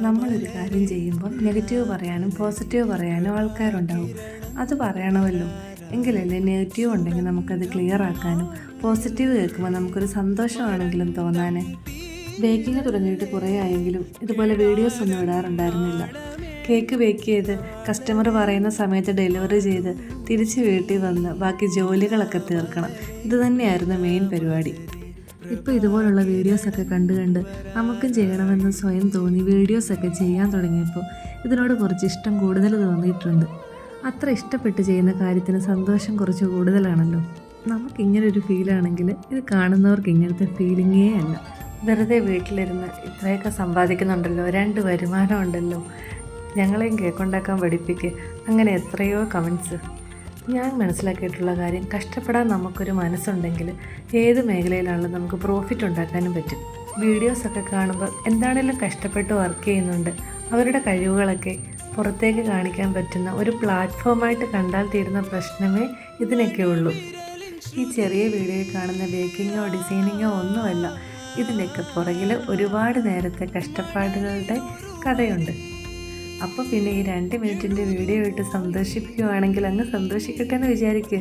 നമ്മളൊരു കാര്യം ചെയ്യുമ്പോൾ നെഗറ്റീവ് പറയാനും പോസിറ്റീവ് പറയാനും ആൾക്കാരുണ്ടാവും. അത് പറയണമല്ലോ. എങ്കിലല്ലേ നെഗറ്റീവ് ഉണ്ടെങ്കിൽ നമുക്കത് ക്ലിയർ ആക്കാനും പോസിറ്റീവ് കേൾക്കുമ്പോൾ നമുക്കൊരു സന്തോഷമാണെങ്കിലും തോന്നാൻ ബേക്കിംഗ് തുടങ്ങിയിട്ട് കുറേ ആയെങ്കിലും ഇതുപോലെ വീഡിയോസ് ഒന്നും ഇടാറുണ്ടായിരുന്നില്ല. കേക്ക് ബേക്ക് ചെയ്ത് കസ്റ്റമർ പറയുന്ന സമയത്ത് ഡെലിവറി ചെയ്ത് തിരിച്ച് വീട്ടിൽ വന്ന് ബാക്കി ജോലികളൊക്കെ തീർക്കണം. ഇത് തന്നെയായിരുന്നു മെയിൻ പരിപാടി. ഇപ്പോൾ ഇതുപോലുള്ള വീഡിയോസൊക്കെ കണ്ട് കണ്ട് നമുക്കും ചെയ്യണമെന്ന് സ്വയം തോന്നി വീഡിയോസൊക്കെ ചെയ്യാൻ തുടങ്ങിയപ്പോൾ ഇതിനോട് കുറച്ച് ഇഷ്ടം കൂടുതൽ തോന്നിയിട്ടുണ്ട്. അത്ര ഇഷ്ടപ്പെട്ട് ചെയ്യുന്ന കാര്യത്തിന് സന്തോഷം കുറച്ച് കൂടുതലാണല്ലോ. നമുക്ക് ഇങ്ങനെ ഒരു ഫീലാണെങ്കിൽ ഇത് കാണുന്നവർക്ക് ഇങ്ങനത്തെ ഫീലിങ്ങേ അല്ല. വെറുതെ വീട്ടിലിരുന്ന് ഇത്രയൊക്കെ സമ്പാദിക്കുന്നുണ്ടല്ലോ രണ്ട് വരുമാനം ഉണ്ടല്ലോ. ഞങ്ങളെയും കേക്കുണ്ടാക്കാൻ പഠിപ്പിക്കുക അങ്ങനെ എത്രയോ കമൻസ് ഞാൻ മനസ്സിലാക്കിയിട്ടുള്ള കാര്യം കഷ്ടപ്പെടാൻ നമുക്കൊരു മനസ്സുണ്ടെങ്കിൽ ഏത് മേഖലയിലാണെങ്കിലും നമുക്ക് പ്രോഫിറ്റ് ഉണ്ടാക്കാനും പറ്റും. വീഡിയോസൊക്കെ കാണുമ്പോൾ എന്താണേലും കഷ്ടപ്പെട്ട് വർക്ക് ചെയ്യുന്നുണ്ട്. അവരുടെ കഴിവുകളൊക്കെ പുറത്തേക്ക് കാണിക്കാൻ പറ്റുന്ന ഒരു പ്ലാറ്റ്ഫോമായിട്ട് കണ്ടാൽ തീരുന്ന പ്രശ്നമേ ഇതിനൊക്കെ ഉള്ളൂ. ഈ ചെറിയ വീഡിയോയിൽ കാണുന്ന ബേക്കിങ്ങോ ഡിസൈനിങ്ങോ ഒന്നുമല്ല ഇതിന്റെയൊക്കെ പുറകിൽ ഒരുപാട് നേരത്തെ കഷ്ടപ്പാടുകളുടെ കഥയുണ്ട്. അപ്പോൾ പിന്നെ ഈ രണ്ട് മിനിറ്റിന്റെ വീഡിയോ ഇട്ട് സന്തോഷിപ്പിക്കുവാണെങ്കിൽ അങ്ങ് സന്തോഷിക്കട്ടെ എന്ന് വിചാരിക്കുക